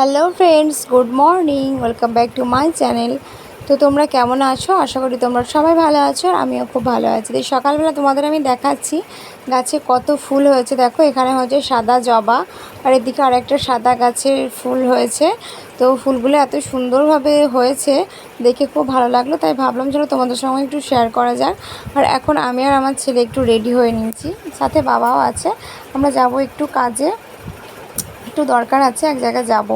Hello friends, good morning, welcome back to my channel. তো তোমরা কেমন আছো? আশা করি তোমরা সবাই ভালো আছো আর আমিও খুব ভালো আছি। তো সকালবেলা তোমাদের আমি দেখাচ্ছি, গাছে কত ফুল হয়েছে। দেখো, এখানে হচ্ছে সাদা জবা আর এদিকে আরেকটা সাদা গাছের ফুল হয়েছে। তো ফুলগুলো এত সুন্দরভাবে হয়েছে, দেখে খুব ভালো লাগল। তাই ভাবলাম চলো তোমাদের সঙ্গে একটু শেয়ার করা যাক। আর এখন আমি আর আমার ছেলে একটু রেডি হয়ে নিয়েছি। সাথে বাবাও আছে। আমরা যাব একটু কাজে। একটু দরকার আছে, এক জায়গায় যাব।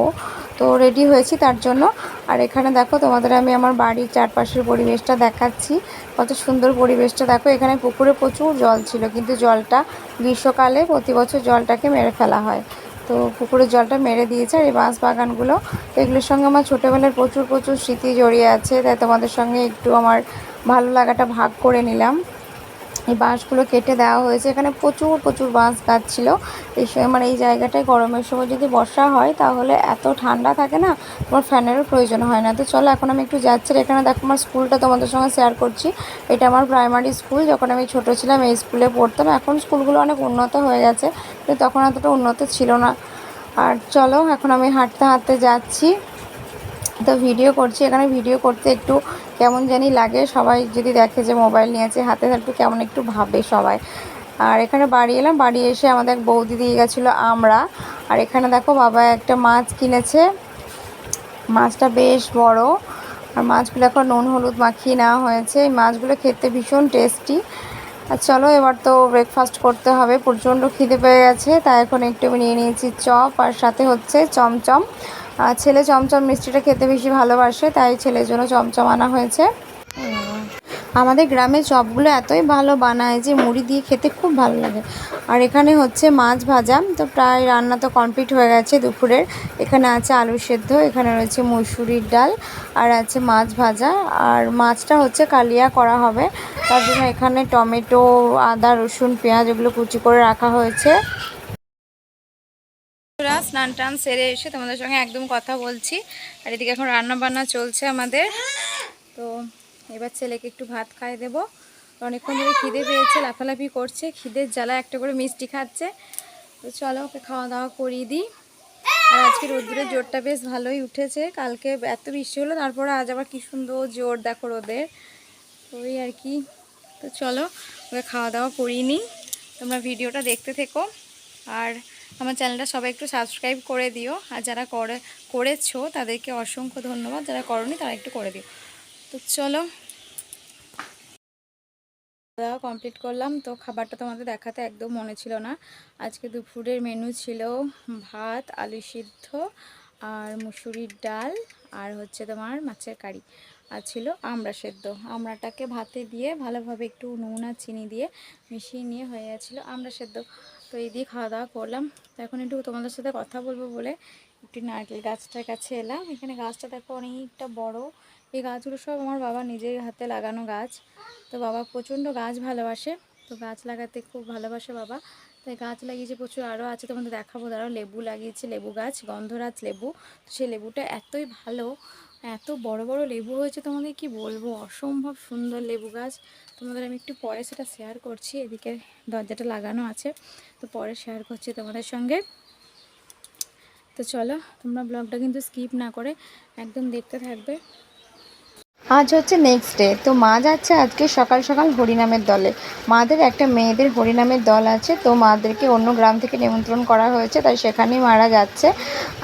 তো রেডি হয়েছি তার জন্য। আর এখানে দেখো তোমাদের আমি আমার বাড়ির চারপাশের পরিবেশটা দেখাচ্ছি। কত সুন্দর পরিবেশটা। দেখো এখানে পুকুরে প্রচুর জল ছিল, কিন্তু জলটা গ্রীষ্মকালে প্রতি বছর জলটাকে মেরে ফেলা হয়। তো পুকুরের জলটা মেরে দিয়েছে আর এই বাঁশ বাগানগুলো। তো এগুলোর সঙ্গে আমার ছোটোবেলার প্রচুর প্রচুর স্মৃতি জড়িয়ে আছে। তাই তোমাদের সঙ্গে একটু আমার ভালো লাগাটা ভাগ করে নিলাম। এই বাঁশগুলো কেটে দেওয়া হয়েছে। এখানে প্রচুর প্রচুর বাঁশ গাছ ছিল। এই সময় মানে এই জায়গাটায় গরমের সময় যদি বর্ষা হয়, তাহলে এত ঠান্ডা থাকে না, তোমার ফ্যানেরও প্রয়োজন হয় না। তো চলো এখন আমি একটু যাচ্ছি। এখানে দেখো আমার স্কুলটা তোমাদের সঙ্গে শেয়ার করছি। এটা আমার প্রাইমারি স্কুল যখন আমি ছোট ছিলাম, এই স্কুলে পড়তাম। এখন স্কুলগুলো অনেক উন্নত হয়ে গেছে। কিন্তু তখন এতটা উন্নত ছিল না। আর চলো এখন আমি হাঁটতে হাঁটতে যাচ্ছি। তো ভিডিও করছি। এখানে ভিডিও করতে একটু কেমন জানি লাগে। সবাই যদি দেখে যে মোবাইল নিয়েছে, হাতে একটু কেমন একটু ভাবে সবাই। আর এখানে বাড়ি এলাম, বাড়ি এসে আমাদের এক বৌদি দিয়ে গেছিল আমরা। আর এখানে দেখো বাবা একটা মাছ কিনেছে। মাছটা বেশ বড়। আর মাছগুলো এখন নুন হলুদ মাখিয়ে নেওয়া হয়েছে। এই মাছগুলো খেতে ভীষণ টেস্টি। আর চলো, এবার তো ব্রেকফাস্ট করতে হবে। প্রচণ্ড খিদে পেয়ে গেছে, তাই এখন একটু নিয়ে নিয়েছি চপ, আর সাথে হচ্ছে চমচম। ছেলে চমচম মিষ্টিটা খেতে বেশি ভালোবাসে, তাই ছেলের জন্য চমচম আনা হয়েছে। আমাদের গ্রামে চপগুলো এতই ভালো বানায় যে মুড়ি দিয়ে খেতে খুব ভালো লাগে। আর এখানে হচ্ছে মাছ ভাজা, তো প্রায় রান্না তো কমপ্লিট হয়ে গেছে দুপুরের। এখানে আছে আলু সেদ্ধ, এখানে রয়েছে মুসুরির ডাল, আর আছে মাছ ভাজা। আর মাছটা হচ্ছে কালিয়া করা হবে। তার জন্য এখানে টমেটো, আদা, রসুন, পেঁয়াজ এগুলো কুচি করে রাখা হয়েছে। স্নান টান সেরে এসে তোমাদের সঙ্গে একদম কথা বলছি। আর এদিকে এখন রান্না বান্না চলছে আমাদের। তো এবার ছেলেকে একটু ভাত খাই দেবো। অনেকক্ষণ ধরে খিদে পেয়েছে, লাফালাফি করছে, খিদের জ্বালা একটা করে মিষ্টি খাচ্ছে। তো চলো ওকে খাওয়া দাওয়া করিয়ে দিই। আর আজকে রোদ্দুরের জোরটা বেশ ভালোই উঠেছে। কালকে এত বৃষ্টি হলো, তারপরে আজ আবার কি সুন্দর জোর, দেখো রোদের। ওই আর কি। তো চলো ওকে খাওয়া দাওয়া করিয়ে নিই। তোমরা ভিডিওটা দেখতে থেকো। আর আমার চ্যানেলটা সবাই একটু সাবস্ক্রাইব করে দিও। আর যারা করে, করেছ, তাদেরকে অসংখ্য ধন্যবাদ। যারা করনি, তারা একটু করে দিও। তো চলো। দাওয়া কমপ্লিট করলাম। তো খাবারটা তোমাদের দেখাতে একদম মনে ছিল না। আজকে দুপুরের মেনু ছিল ভাত, আলু সিদ্ধ আর মুসুরির ডাল আর হচ্ছে তোমার মাছের কারি। আর ছিল আমড়া সেদ্ধ। আমড়াটাকে ভাতে দিয়ে ভালোভাবে একটু নুন আর চিনি দিয়ে মিশিয়ে নিয়ে হয়ে গেছিল আমড়া সেদ্ধ। তো এই দিয়ে খাওয়া দাওয়া করলাম। তো এখন একটু তোমাদের সাথে কথা বলব বলে একটু নারকেল গাছটার কাছে এলাম। এখানে গাছটা দেখো অনেকটা বড়। এই গাছগুলো সব আমার বাবা নিজের হাতে লাগানো গাছ। তো বাবা প্রচণ্ড গাছ ভালোবাসে। তো গাছ লাগাতে খুব ভালোবাসে বাবা। তাই গাছ লাগিয়েছে প্রচুর। আরও আছে তোমাদের দেখাবো। তারাও লেবু লাগিয়েছে, লেবু গাছ, গন্ধরাজ লেবু। তো সেই লেবুটা এতই ভালো, এত বড় বড় লেবু হয়েছে তোমাদের, কি বলব? অসম্ভব সুন্দর লেবু গাছ। তোমাদের আমি একটু পরে সেটা শেয়ার করছি। এদিকে দরজাটা লাগানো আছে। তো পরে শেয়ার করছি তোমাদের সঙ্গে। তো চলো, তোমরা ব্লগটা কিন্তু স্কিপ না করে একদম দেখতে থাকবে। আজ হচ্ছে নেক্সট ডে তো মা যাচ্ছে আজকে সকাল সকাল হরিনামের দলে। মাদের একটা মেয়েদের হরিনামের দল আছে, তো মাদেরকে অন্য গ্রাম থেকে নিমন্ত্রণ করা হয়েছে, তাই সেখানেই মারা যাচ্ছে।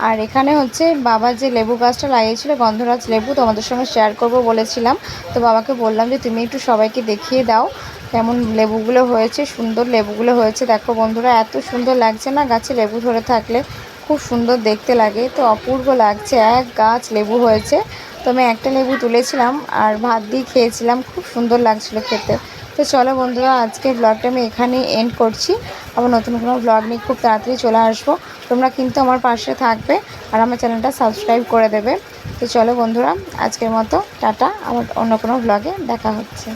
আর এখানে হচ্ছে বাবা যে লেবু গাছটা লাগিয়েছিল, গন্ধরাজ লেবু, তোমাদের সঙ্গে শেয়ার করব বলেছিলাম। তো বাবাকে বললাম যে, তুমি একটু সবাইকে দেখিয়ে দাও কেমন লেবুগুলো হয়েছে, সুন্দর লেবুগুলো হয়েছে। দেখো বন্ধুরা, এত সুন্দর লাগছে না গাছে লেবু ধরে থাকলে। খুব সুন্দর দেখতে লাগে, তো অপূর্ব লাগছে। এক গাছ লেবু হয়েছে। তো আমি একটা লেবু তুলেছিলাম আর ভাত দিয়ে খেয়েছিলাম, খুব সুন্দর লাগছিল খেতে। তো চলো বন্ধুরা, আজকে ব্লগটা আমি এখানেই এন্ড করছি। আবার নতুন কোনো ব্লগ নিয়ে খুব তাড়াতাড়ি চলে আসব। তোমরা কিন্তু আমার পাশে থাকবে আর আমার চ্যানেলটা সাবস্ক্রাইব করে দেবে। তো চলো বন্ধুরা, আজকের মতো টাটা। আমার অন্য কোনো ব্লগে দেখা হচ্ছে।